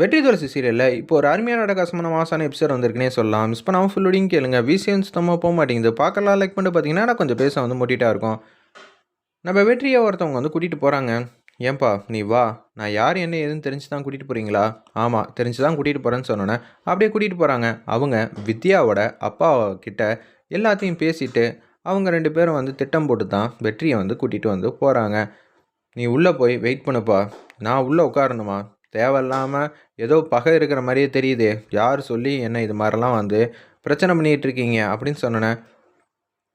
வெற்றி துளசி சீரியலில் இப்போ ஒரு அருமையான அடகாசமான மாசான எபிசோட் வந்திருக்குனே சொல்லலாம். மிஸ் பண்ணாமல் ஃபுல்லோடையும் கேளுங்க. விசிஎன் சுத்தமாக போக மாட்டேங்குது. பார்க்கலாம் லைக் பண்ணிட்டு பார்த்தீங்கன்னா கொஞ்சம் பேச வந்து முட்டிட்டா இருக்கும். நம்ம வெற்றியை ஒருத்தவங்க வந்து கூட்டிகிட்டு போகிறாங்க ஏன்பா நீ வா. நான் யார் என்ன ஏதுன்னு தெரிஞ்சு தான் கூட்டிகிட்டு போகிறீங்களா ஆமாம் தெரிஞ்சு தான் கூட்டிகிட்டு போகிறேன்னு சொன்னோன்னே அப்படியே கூட்டிகிட்டு போகிறாங்க அவங்க வித்யாவோட அப்பா கிட்ட எல்லாத்தையும் பேசிட்டு அவங்க ரெண்டு பேரும் வந்து திட்டம் போட்டு தான் வெற்றியை வந்து கூட்டிகிட்டு வந்து போகிறாங்க நீ உள்ளே போய் வெயிட் பண்ணுப்பா. நான் உள்ளே உட்காரணுமா? தேவையில்லாமல் ஏதோ பகை இருக்கிற மாதிரியே தெரியுது. யார் சொல்லி என்ன இது மாதிரிலாம் வந்து பிரச்சனை பண்ணிகிட்டு இருக்கீங்க அப்படின்னு சொன்னேன்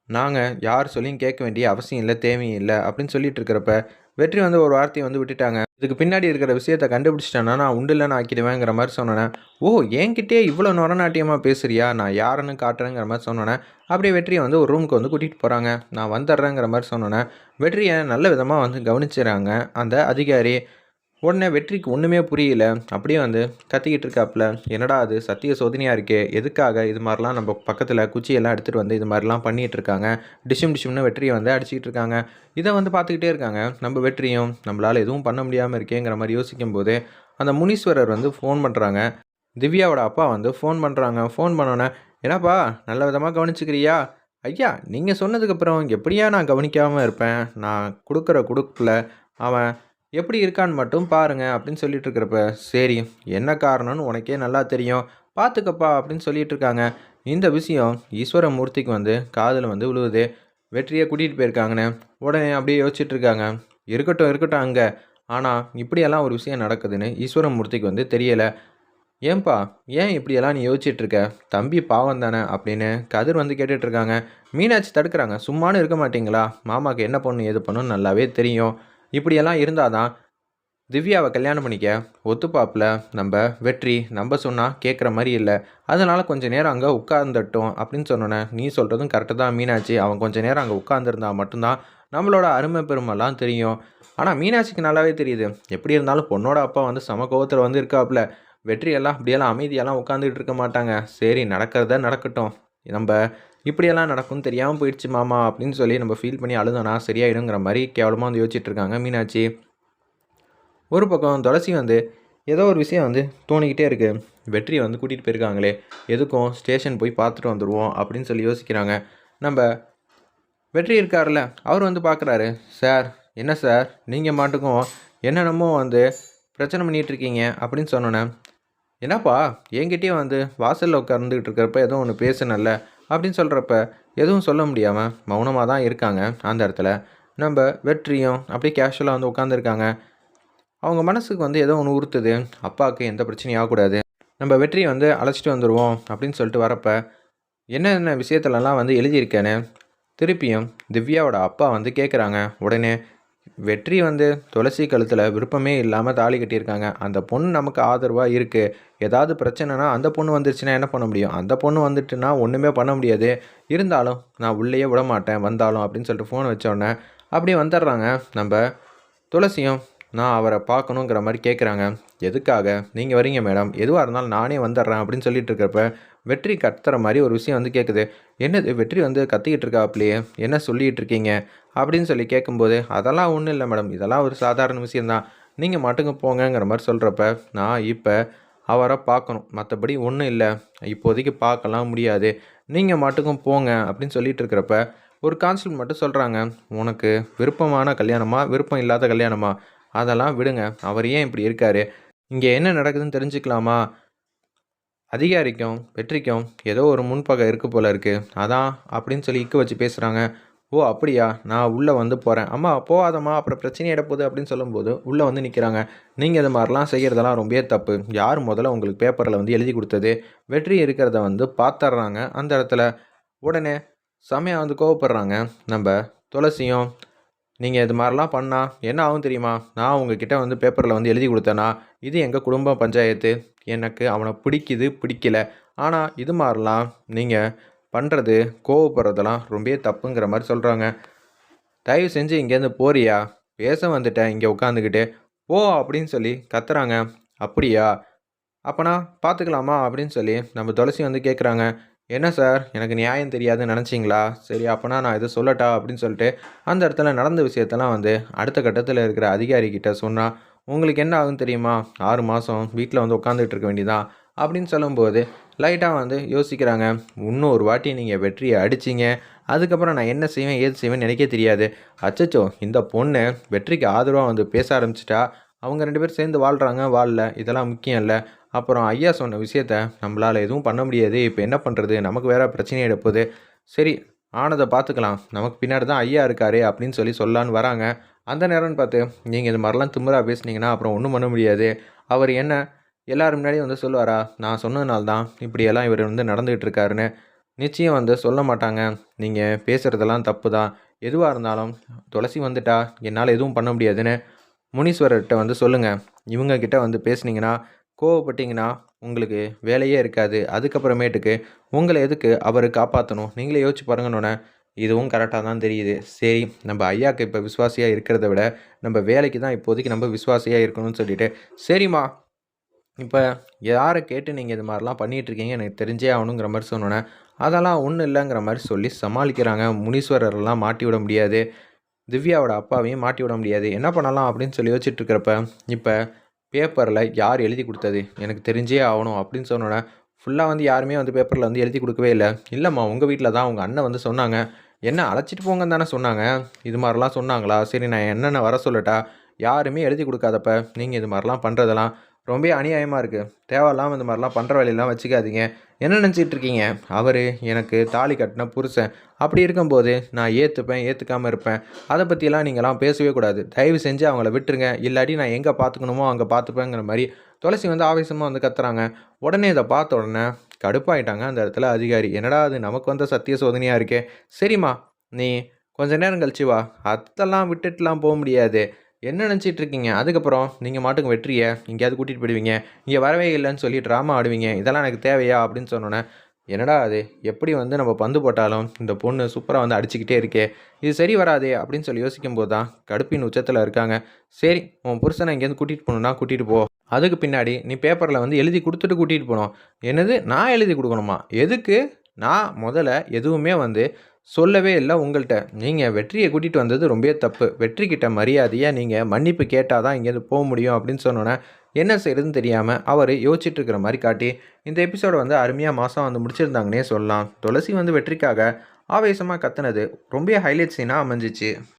நாங்கள் யார் சொல்லியும் கேட்க வேண்டிய அவசியம் இல்லை தேவையும் இல்லை அப்படின்னு சொல்லிட்டு இருக்கிறப்ப வெற்றி வந்து ஒரு வார்த்தையை வந்து விட்டுட்டாங்க. இதுக்கு பின்னாடி இருக்கிற விஷயத்த கண்டுபிடிச்சிட்டேன்னா நான் உண்டு இல்லைன்னு ஆக்கிடுவேங்கிற மாதிரி சொன்னேன் ஓ என்கிட்டயே இவ்வளோ நொரநாட்டியமாக பேசுறியா? நான் யாருன்னு காட்டுறேங்கிற மாதிரி சொன்னேன் அப்படியே வெற்றியை வந்து ஒரு ரூமுக்கு வந்து கூட்டிகிட்டு போகிறாங்க நான் வந்துடுறேங்கிற மாதிரி சொன்னேன் வெற்றியை நல்ல விதமாக வந்து கவனிச்சுறாங்க அந்த அதிகாரி. உடனே வெற்றிக்கு ஒன்றுமே புரியல. அப்படியே வந்து கத்திக்கிட்டு இருக்காப்புல என்னடா அது? சத்திய சோதனையாக இருக்கே. எதுக்காக இது மாதிரிலாம் நம்ம பக்கத்தில் குச்சியெல்லாம் எடுத்துகிட்டு வந்து இது மாதிரிலாம் பண்ணிகிட்டு இருக்காங்க? டிஷும் டிஷும்னு வெற்றியை வந்து அடிச்சிக்கிட்டு இருக்காங்க. இதை வந்து பார்த்துக்கிட்டே இருக்காங்க. நம்ம வெற்றியும் நம்மளால் எதுவும் பண்ண முடியாமல் இருக்கேங்கிற மாதிரி யோசிக்கும் போது அந்த முனீஸ்வரர் வந்து ஃபோன் பண்ணுறாங்க திவ்யாவோட அப்பா வந்து ஃபோன் பண்ணுறாங்க ஃபோன் பண்ணோன்னே என்னப்பா நல்ல விதமாக கவனிச்சுக்கிறியா? ஐயா நீங்கள் சொன்னதுக்கப்புறம் எப்படியா நான் கவனிக்காமல் இருப்பேன்? நான் கொடுக்குற கொடுக்கல அவன் எப்படி இருக்கான்னு மட்டும் பாருங்க அப்படின்னு சொல்லிட்டு இருக்கிறப்ப சரி என்ன காரணம்னு உனக்கே நல்லா தெரியும். பார்த்துக்கப்பா அப்படின்னு சொல்லிட்டு இருக்காங்க இந்த விஷயம் ஈஸ்வரமூர்த்திக்கு வந்து காதில் வந்து விழுவுது. வெற்றியை கூட்டிகிட்டு போயிருக்காங்கன்னு உடனே அப்படியே யோசிச்சுட்டு இருக்காங்க இருக்கட்டும் இருக்கட்டும் அங்கே. ஆனால் இப்படியெல்லாம் ஒரு விஷயம் நடக்குதுன்னு ஈஸ்வரமூர்த்திக்கு வந்து தெரியலை. ஏன்பா ஏன் இப்படியெல்லாம் நீ யோசிச்சுட்டு இருக்க தம்பி பாவம் தானே அப்படின்னு கதிர் வந்து கேட்டுட்ருக்காங்க. மீனாட்சி தடுக்கிறாங்க. சும்மானு இருக்க மாட்டிங்களா? மாமாவுக்கு என்ன பண்ணும் எது பண்ணும் நல்லாவே தெரியும். இப்படியெல்லாம் இருந்தால் தான் திவ்யாவை கல்யாணம் பண்ணிக்க ஒத்துப்பாப்பில். நம்ம வெற்றி நம்ம சொன்னால் கேட்குற மாதிரி இல்லை. அதனால் கொஞ்ச நேரம் அங்கே உட்கார்ந்துட்டோம் அப்படின்னு சொன்னோன்னே நீ சொல்கிறதும் கரெக்டாக தான் மீனாட்சி. அவன் கொஞ்ச நேரம் அங்கே உட்காந்துருந்தா மட்டும்தான் நம்மளோட அருமை பெருமைலாம் தெரியும். ஆனால் மீனாட்சிக்கு நல்லாவே தெரியுது. எப்படி இருந்தாலும் பொண்ணோட அப்பா வந்து சம கோவத்தில் வந்து இருக்காப்புல. வெற்றியெல்லாம் அப்படியெல்லாம் அமைதியெல்லாம் உட்காந்துக்கிட்டு இருக்க மாட்டாங்க. சரி நடக்கிறத நடக்கட்டும். நம்ம இப்படியெல்லாம் நடக்கும்னு தெரியாமல் போயிடுச்சு மாமா அப்படின்னு சொல்லி நம்ம ஃபீல் பண்ணி அழுதோனா சரியாயிடுங்கிற மாதிரி கேவலமாக வந்து யோசிச்சுட்டு இருக்காங்க மீனாட்சி. ஒரு பக்கம் துளசி வந்து ஏதோ ஒரு விஷயம் வந்து தோணிக்கிட்டே இருக்குது வெற்றியை வந்து கூட்டிகிட்டு போயிருக்காங்களே. எதுக்கும் ஸ்டேஷன் போய் பார்த்துட்டு வந்துடுவோம் அப்படின்னு சொல்லி யோசிக்கிறாங்க. நம்ம வெற்றி இருக்கார்ல அவர் வந்து பார்க்குறாரு சார் என்ன சார்? நீங்கள் மாட்டுக்கும் என்னென்னமோ வந்து பிரச்சனை பண்ணிகிட்ருக்கீங்க அப்படின்னு சொன்னோன்னே என்னப்பா என்கிட்டயே வந்து வாசலில் உட்கார்ந்துக்கிட்டு இருக்கிறப்ப ஏதோ ஒன்று பேசுனல்ல அப்படின்னு சொல்கிறப்ப எதுவும் சொல்ல முடியாமல் மௌனமாக தான் இருக்காங்க அந்த இடத்துல. நம்ம வெற்றியும் அப்படியே கேஷுவலாக வந்து உட்காந்துருக்காங்க அவங்க மனசுக்கு வந்து ஏதோ ஒன்று உறுத்துது. அப்பாவுக்கு எந்த பிரச்சனையும் ஆகக்கூடாது. நம்ம வெற்றியை வந்து அழைச்சிட்டு வந்துடுவோம் அப்படின்னு சொல்லிட்டு வரப்போ என்னென்ன விஷயத்துலலாம் வந்து எழுதியிருக்கேன்னு திருப்பியும் திவ்யாவோட அப்பா வந்து கேட்குறாங்க உடனே வெற்றி வந்து துளசி கழுத்தில் விருப்பமே இல்லாமல் தாலி கட்டியிருக்காங்க. அந்த பொண்ணு நமக்கு ஆதரவாக இருக்குது ஏதாவது பிரச்சனைனா அந்த பொண்ணு வந்துருச்சுன்னா என்ன பண்ண முடியும்? அந்த பொண்ணு வந்துட்டுனா ஒன்றுமே பண்ண முடியாது. இருந்தாலும் நான் உள்ளேயே விட மாட்டேன் வந்தாலும் அப்படின்னு சொல்லிட்டு ஃபோன் வச்சோடனே அப்படி வந்துடுறாங்க. நம்ம துளசியும் நான் அவரை பார்க்கணுங்கிற மாதிரி கேட்குறாங்க எதுக்காக? நீங்கள் வரீங்க மேடம். எதுவாக இருந்தாலும் நானே வந்துடுறேன் அப்படின்னு சொல்லிட்டு இருக்கிறப்ப வெற்றி கத்துற மாதிரி ஒரு விஷயம் வந்து கேட்குது என்னது வெற்றி வந்து கத்திக்கிட்டு இருக்காப்லையே? என்ன சொல்லிகிட்டு இருக்கீங்க? அப்படின்னு சொல்லி கேட்கும்போது அதெல்லாம் ஒன்றும் இல்லை மேடம். இதெல்லாம் ஒரு சாதாரண விஷயந்தான் நீங்கள் மட்டுங்க போங்கங்கிற மாதிரி சொல்கிறப்ப நான் இப்போ அவரை பார்க்கணும். மற்றபடி ஒன்றும் இல்லை. இப்போதைக்கு பார்க்கலாம் முடியாது. நீங்கள் மட்டுக்கும் போங்க அப்படின்னு சொல்லிட்டு இருக்கிறப்ப ஒரு கான்ஸ்டபிள் மட்டும் சொல்கிறாங்க உனக்கு விருப்பமான கல்யாணமா? விருப்பம் இல்லாத கல்யாணமா? அதெல்லாம் விடுங்க. அவர் ஏன் இப்படி இருக்காரு? இங்கே என்ன நடக்குதுன்னு தெரிஞ்சுக்கலாமா? அதிகாரிக்கும் வெற்றிக்கும் ஏதோ ஒரு முன்பகை இருக்குது போல இருக்குது அதான் அப்படின்னு சொல்லி இக்க வச்சு பேசுகிறாங்க ஓ அப்படியா? நான் உள்ளே வந்து போகிறேன் அம்மா போகாதம்மா அப்புறம் பிரச்சனை போகுது அப்படின்னு சொல்லும்போது உள்ளே வந்து நிற்கிறாங்க நீங்கள் இது மாதிரிலாம் செய்கிறதெல்லாம் ரொம்பவே தப்பு. யார் முதல்ல உங்களுக்கு பேப்பரில் வந்து எழுதி கொடுத்தது? வெற்றி இருக்கிறத வந்து பார்த்துட்றாங்க அந்த இடத்துல உடனே செமையாக வந்து கோவப்படுறாங்க. நம்ம துளசியும் நீங்கள் இது மாதிரிலாம் பண்ணால் என்ன ஆகும் தெரியுமா? நான் உங்ககிட்ட வந்து பேப்பரில் வந்து எழுதி கொடுத்தேன்னா இது எங்கள் குடும்ப பஞ்சாயத்து? எனக்கு அவனை பிடிக்குது பிடிக்கல. ஆனால் இது மாதிரிலாம் நீங்கள் பண்ணுறது கோவப்படுறதெல்லாம் ரொம்பவே தப்புங்கிற மாதிரி சொல்கிறாங்க தயவு செஞ்சு இங்கேருந்து போறியா? பேச வந்துட்டேன் இங்கே உட்காந்துக்கிட்டு. போ அப்படின்னு சொல்லி கத்துறாங்க. அப்படியா? அப்போனா பார்த்துக்கலாமா அப்படின்னு சொல்லி நம்ம துளசி வந்து கேட்குறாங்க என்ன சார்? எனக்கு நியாயம் தெரியாதுன்னு நினச்சிங்களா? சரி அப்போனா நான் இதை சொல்லட்டா? அப்படின்னு சொல்லிட்டு அந்த இடத்துல நடந்த விஷயத்தெல்லாம் வந்து அடுத்த கட்டத்தில் இருக்கிற அதிகாரிக்கிட்ட சொன்னால் உங்களுக்கு என்ன ஆகும் தெரியுமா? ஆறு மாதம் வீட்டில் வந்து உட்காந்துட்டு இருக்க வேண்டியதான் அப்படின்னு சொல்லும்போது லைட்டாக வந்து யோசிக்கிறாங்க இன்னும் ஒரு வாட்டி நீங்கள் வெற்றியை அடிச்சிங்க. அதுக்கப்புறம் நான் என்ன செய்வேன் ஏது செய்வேன் நினைக்க தெரியாது. அச்சச்சோ இந்த பொண்ணு வெற்றிக்கு ஆதரவாக வந்து பேச ஆரம்பிச்சிட்டா? அவங்க ரெண்டு பேரும் சேர்ந்து வாழ்கிறாங்க வாழல. இதெல்லாம் முக்கியம் இல்லை. அப்புறம் ஐயா சொன்ன விஷயத்த நம்மளால் எதுவும் பண்ண முடியாது. இப்போ என்ன பண்ணுறது நமக்கு வேறு பிரச்சனை எடுப்போது சரி ஆனதை பார்த்துக்கலாம். நமக்கு பின்னாடி தான் ஐயா இருக்காரு அப்படின்னு சொல்லி சொல்லான்னு வராங்க. அந்த நேரம்னு பார்த்து நீங்கள் இது மாதிரிலாம் திமுறா பேசுனீங்கன்னா அப்புறம் ஒன்றும் பண்ண முடியாது. அவர் என்ன எல்லோரும் முன்னாடியும் வந்து சொல்லுவாரா நான் சொன்னதுனால தான் இப்படியெல்லாம் இவர் வந்து நடந்துகிட்டு இருக்காருன்னு. நிச்சயம் வந்து சொல்ல மாட்டாங்க. நீங்கள் பேசுகிறதெல்லாம் தப்பு தான். எதுவாக இருந்தாலும் துளசி வந்துட்டா என்னால் எதுவும் பண்ண முடியாதுன்னு முனீஸ்வரர்கிட்ட வந்து சொல்லுங்கள் இவங்கக்கிட்ட வந்து பேசுனீங்கன்னா கோவப்பட்டீங்கன்னா உங்களுக்கு வேலையே இருக்காது. அதுக்கப்புறமேட்டுக்கு உங்களை எதுக்கு அவர் காப்பாற்றணும் நீங்களே யோசிச்சு பாருங்கன்னொன்னே இதுவும் கரெக்டாக தான் தெரியுது. சரி நம்ம ஐயாவுக்கு இப்போ விசுவாசியாக இருக்கிறத விட நம்ம வேலைக்கு தான் இப்போதைக்கு நம்ம விசுவாசியாக இருக்கணும்னு சொல்லிட்டு சரிம்மா இப்போ யாரை கேட்டு நீங்கள் இது மாதிரிலாம் பண்ணிகிட்டு இருக்கீங்க எனக்கு தெரிஞ்சே ஆகணுங்கிற மாதிரி சொன்னோன்னே அதெல்லாம் ஒன்றும் இல்லைங்கிற மாதிரி சொல்லி சமாளிக்கிறாங்க. முனீஸ்வரர்லாம் மாட்டி விட முடியாது. திவ்யாவோட அப்பாவையும் மாட்டி விட முடியாது. என்ன பண்ணலாம் அப்படின்னு சொல்லி யோசிச்சுட்டு இருக்கிறப்ப இப்போ பேப்பரில் யார் எழுதி கொடுத்தது? எனக்கு தெரிஞ்சே ஆகணும் அப்படின்னு சொன்னோன்னே ஃபுல்லாக வந்து யாருமே வந்து பேப்பரில் வந்து எழுதி கொடுக்கவே இல்லை. இல்லைம்மா உங்கள் வீட்டில் தான் உங்கள் அண்ணன் வந்து சொன்னாங்க. என்ன அழைச்சிட்டு போங்கன்னு தானே சொன்னாங்க? இது மாதிரிலாம் சொன்னாங்களா? சரி நான் என்னென்ன வர சொல்லட்டா? யாருமே எழுதி கொடுக்காதப்ப நீங்கள் இது மாதிரிலாம் பண்ணுறதெல்லாம் ரொம்ப அநியாயமாக இருக்குது தேவையில்லாமல் இந்த மாதிரிலாம் பண்ணுற வேலையெல்லாம் வச்சுக்காதீங்க. என்ன நினச்சிட்டு இருக்கீங்க? அவர் எனக்கு தாலி கட்டின புருஷன். அப்படி இருக்கும்போது நான் ஏற்றுப்பேன் ஏற்றுக்காமல் இருப்பேன். அதை பற்றியெல்லாம் நீங்களாம் பேசவே கூடாது. தயவு செஞ்சு அவங்கள விட்டுருங்க. இல்லாட்டி நான் எங்கே பார்த்துக்கணுமோ அங்கே பார்த்துப்பேங்கிற மாதிரி துளசி வந்து ஆவேசமாக வந்து கத்துறாங்க. உடனே இதை பார்த்த உடனே கடுப்பாயிட்டாங்க அந்த இடத்துல அதிகாரி. என்னடா அது நமக்கு வந்த சத்திய சோதனையாக இருக்கே. சரிம்மா நீ கொஞ்ச நேரம் கழிச்சு வா. அதெல்லாம் விட்டுட்டுலாம் போக முடியாது. என்ன நினச்சிட்டு இருக்கீங்க? அதுக்கப்புறம் நீங்கள் மாட்டுக்கு வெற்றியை எங்கேயாவது கூட்டிகிட்டு போயிடுவீங்க. இங்கே வரவே இல்லைன்னு சொல்லி ட்ராமா ஆடுவீங்க. இதெல்லாம் எனக்கு தேவையா? அப்படின்னு சொன்னோன்னே என்னடா அது? எப்படி வந்து நம்ம பந்து போட்டாலும் இந்த பொண்ணு சூப்பராக வந்து அடிச்சுக்கிட்டே இருக்கே. இது சரி வராதே? அப்படின்னு சொல்லி யோசிக்கும் போது தான் கடுப்பின் உச்சத்தில் இருக்காங்க. சரி உன் புருஷனை இங்கேருந்து கூட்டிகிட்டு போகணுன்னா கூட்டிகிட்டு போ. அதுக்கு பின்னாடி நீ பேப்பரில் வந்து எழுதி கொடுத்துட்டு கூட்டிகிட்டு போகணும். என்னது? நான் எழுதி கொடுக்கணுமா? எதுக்கு? நான் முதல்ல எதுவுமே வந்து சொல்லவே இல்லை உங்கள்கிட்ட. நீங்கள் வெற்றியை கூட்டிகிட்டு வந்தது ரொம்பவே தப்பு. வெற்றிக்கிட்ட மரியாதையாக நீங்கள் மன்னிப்பு கேட்டால் தான் இங்கேருந்து போக முடியும் அப்படின்னு சொன்னோன்னே என்ன செய்யறதுன்னு தெரியாமல் அவர் யோசிச்சுட்டு இருக்கிற மாதிரி காட்டி இந்த எபிசோடை வந்து அருமையாக மாதம் வந்து முடிச்சிருந்தாங்கன்னே சொல்லலாம். துளசி வந்து வெற்றிக்காக ஆவேசமாக கத்துனது ரொம்ப ஹைலைட் சீனாக அமைஞ்சிச்சு.